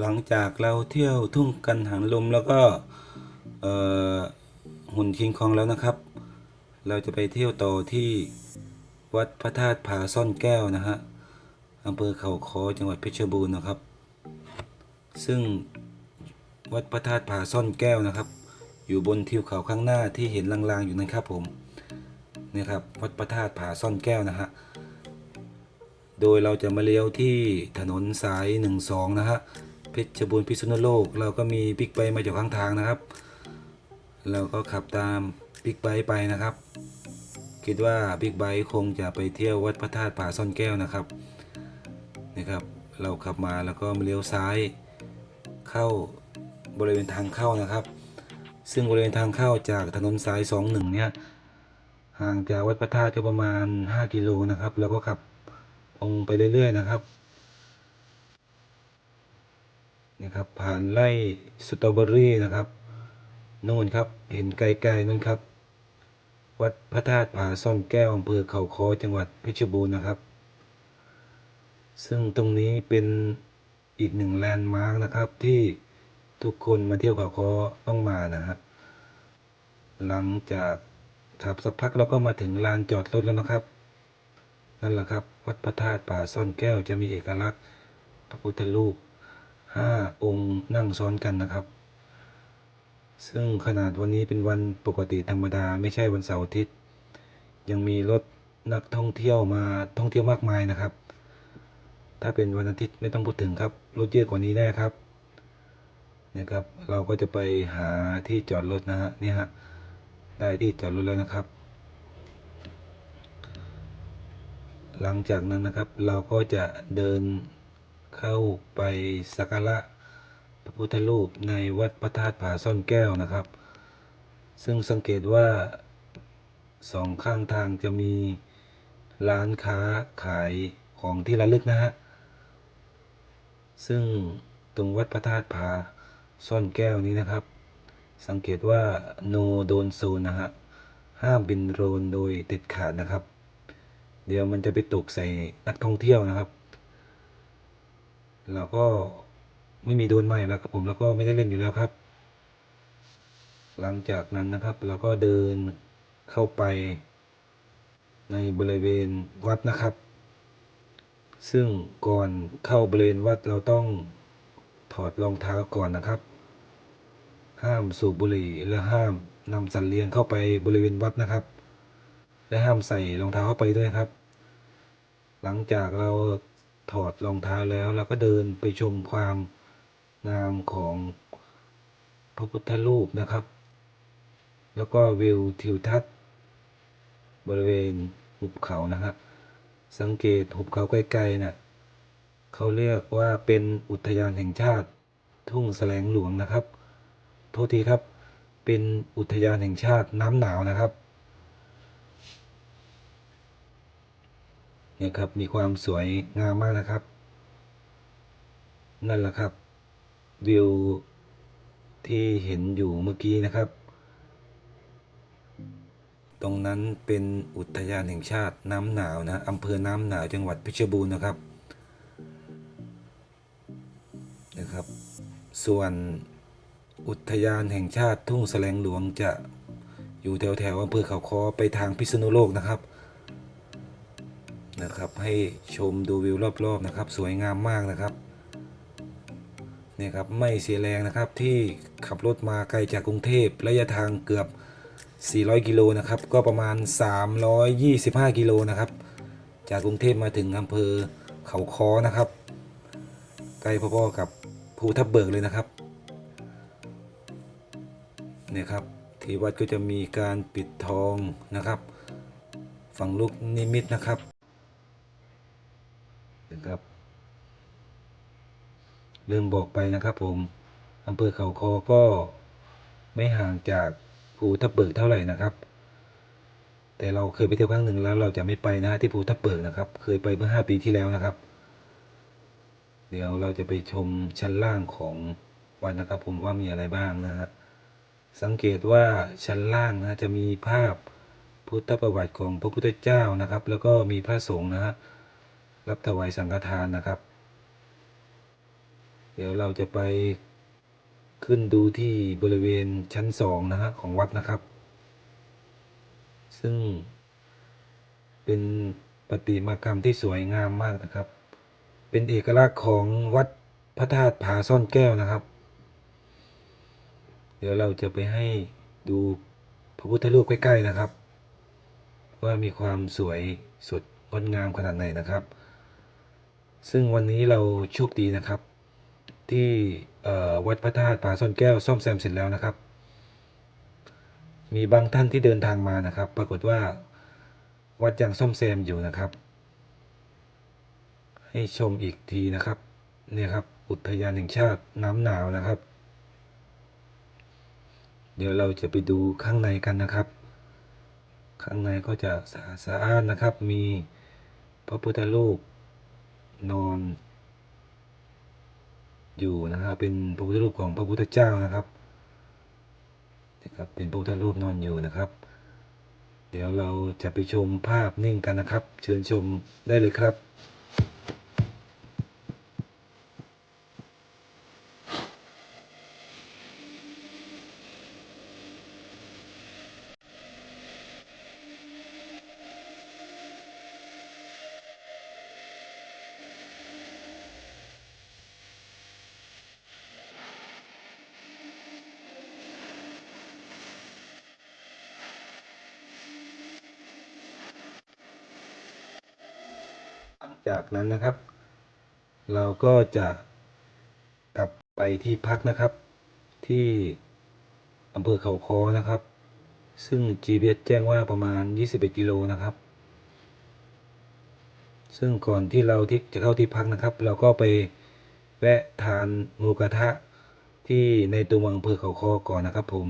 หลังจากเราเที่ยวทุ่งกันหางลมแล้วก็หุ่นคิงคองแล้วนะครับ เราจะไปเที่ยวต่อที่วัดพระธาตุผาซ่อนแก้วนะฮะอำเภอเขาคอจังหวัดเพชรบูรณ์นะครับ ซึ่งวัดพระธาตุผาซ่อนแก้วนะครับ อยู่บนทิวเขาข้างหน้าที่เห็นลางๆอยู่นะครับผมนี่ครับวัดพระธาตุผาซ่อนแก้วนะฮะโดยเราจะมาเลี้ยวที่ถนนสาย 12 นะฮะ เพชรบูรณ์พิษณุโลก เราก็มีบิ๊กไบค์มาจากข้างทางนะครับ เราก็ขับตามบิ๊กไบค์ไปนะครับ คิดว่าบิ๊กไบค์คงจะไปเที่ยววัดพระธาตุผาซ่อนแก้วนะครับนี่ครับ เราขับมาแล้วก็มาเลี้ยวซ้ายเข้าบริเวณทางเข้านะครับ ซึ่งบริเวณทางเข้าจากถนนสาย 21 เนี่ยห่างจากวัดพระธาตุก็ประมาณ 5 กิโลนะครับ แล้วก็ขับตรงไปเรื่อยๆนะครับ นี่ครับ ผ่านไร่สตรอเบอรี่นะครับนู่นครับ เห็นไกลๆนั่นครับ วัดพระธาตุผาซ่อนแก้วอำเภอเขาคอจังหวัดเพชรบูรณ์นะครับ ซึ่งตรงนี้เป็นอีกหนึ่งแลนด์มาร์กนะครับที่ทุกคนมาเที่ยวเขาคอต้องมานะครับ หลังจากขับสักพักเราก็มาถึงลานจอดรถแล้วนะครับ นั่นแหละครับ วัดพระธาตุป่าซ่อนแก้วจะมีเอกลักษณ์พระพุทธรูป ห้าองค์นั่งซ้อนกันนะครับ ซึ่งขนาดวันนี้เป็นวันปกติธรรมดาไม่ใช่วันเสาร์อาทิตย์ ยังมีรถนักท่องเที่ยวมาท่องเที่ยวมากมายนะครับ ถ้าเป็นวันอาทิตย์ไม่ต้องพูดถึงครับรถเยอะกว่านี้แน่ครับเนี่ยครับเราก็จะไปหาที่จอดรถนะฮะเนี่ยฮะได้ที่จอดรถแล้วนะครับ หลังจากนั้นนะครับเราก็จะเดิน เข้าไปสักการะพระพุทธรูปในวัดพระธาตุผาซ่อนแก้วนะครับ ซึ่งสังเกตว่าสองข้างทางจะมีร้านค้าขายของที่ระลึกนะฮะ ซึ่งตรงวัดพระธาตุผาซ่อนแก้วนี้นะครับ สังเกตว่า no โดนโซนนะฮะ ห้ามบินโดรนโดยเด็ดขาดนะครับ เดี๋ยวมันจะไปตกใส่นักท่องเที่ยวนะครับ เราก็ไม่มีโดนใหม่แล้วครับผมแล้วก็ไม่ได้เล่นอยู่แล้วครับ หลังจากนั้นนะครับเราก็เดินเข้าไปในบริเวณวัดนะครับ ซึ่งก่อนเข้าบริเวณวัดเราต้องถอดรองเท้าก่อนนะครับ ห้ามสูบบุหรี่และห้ามนำสัตว์เลี้ยงเข้าไปบริเวณวัดนะครับ และห้ามใส่รองเท้าเข้าไปด้วยครับ หลังจากเรา ถอดรองเท้าแล้วเราก็เดินไปชมความงามของพระพุทธรูปนะครับ แล้วก็วิวทิวทัศน์บริเวณหุบเขานะครับ สังเกตหุบเขาไกลๆน่ะเขาเรียกว่าเป็นอุทยานแห่งชาติ ทุ่งแสลงหลวงนะครับ โทษทีครับ เป็นอุทยานแห่งชาติน้ำหนาวนะครับ นี่ยครับ มีความสวยงามมากนะครับ นั่นแหละครับ วิวที่เห็นอยู่เมื่อกี้นะครับ ตรงนั้นเป็นอุทยานแห่งชาติน้ำหนาวนะอำเภอน้ำหนาวจังหวัดเพชรบูรณ์นะครับนะครับ ส่วนอุทยานแห่งชาติทุ่งแสลงหลวงจะอยู่แถวแถวๆอำเภอเขาคอไปทางพิษณุโลกนะครับ นะครับ ให้ชมดูวิวรอบๆนะครับ สวยงามมากนะครับเนี่ยครับไม่เสียแรงนะครับที่ขับรถมาไกลจากกรุงเทพระยะทางเกือบ 400 กิโลนะครับ ก็ประมาณ 325 กิโลนะครับ จากกรุงเทพมาถึงอำเภอเขาคอนะครับ ใกล้พ่อๆกับภูทับเบิกเลยนะครับเนี่ยครับที่วัดก็จะมีการปิดทองนะครับ ฝั่งลูกนิมิตนะครับ นะครับ ลืมบอกไปนะครับผมอำเภอเขาคอก็ไม่ห่างจากภูทับเบิกเท่าไหร่นะครับ แต่เราเคยไปเที่ยวครั้งหนึ่งแล้วเราจะไม่ไปนะที่ภูทับเบิกนะครับ เคยไปเมื่อห้าปีที่แล้วนะครับ เดี๋ยวเราจะไปชมชั้นล่างของวัดนะครับ ผมว่ามีอะไรบ้างนะฮะสังเกตว่าชั้นล่างนะจะมีภาพพุทธประวัติของพระพุทธเจ้านะครับ แล้วก็มีพระสงฆ์นะฮะ รับถวายสังฆทานนะครับ เดี๋ยวเราจะไปขึ้นดูที่บริเวณชั้นสองนะฮะของวัดนะครับ ซึ่งเป็นประติมากรรมที่สวยงามมากนะครับ เป็นเอกลักษณ์ของวัดพระธาตุผาซ่อนแก้วนะครับ เดี๋ยวเราจะไปให้ดูพระพุทธรูปใกล้ๆนะครับ ว่ามีความสวยสดงดงามขนาดไหนนะครับ ซึ่งวันนี้เราโชคดีนะครับ ที่วัดพระธาตุผาซ่อนแก้วซ่อมแซมเสร็จแล้วนะครับ มีบางท่านที่เดินทางมานะครับ ปรากฏว่าวัดยังซ่อมแซมอยู่นะครับ ให้ชมอีกทีนะครับเนี่ยครับอุทยานแห่งชาติน้ำหนาวนะครับ เดี๋ยวเราจะไปดูข้างในกันนะครับ ข้างในก็จะสะอาดสะอานนะครับ มีพระพุทธรูป นอน อยู่นะครับเป็นพระพุทธรูปของพระพุทธเจ้านะครับนะครับ เป็นพระพุทธรูปนอนอยู่นะครับ เดี๋ยวเราจะไปชมภาพนิ่งกันนะครับ เชิญชมได้เลยครับ จากนั้นนะครับ เราก็จะกลับไปที่พักนะครับ ที่อำเภอเขาคอนะครับ ซึ่ง GPS แจ้งว่าประมาณ 21 กิโลนะครับ ซึ่งก่อนที่เราที่จะเข้าที่พักนะครับ เราก็ไปแวะทานหมูกระทะที่ในตัวเมืองอำเภอเขาคอก่อนนะครับผม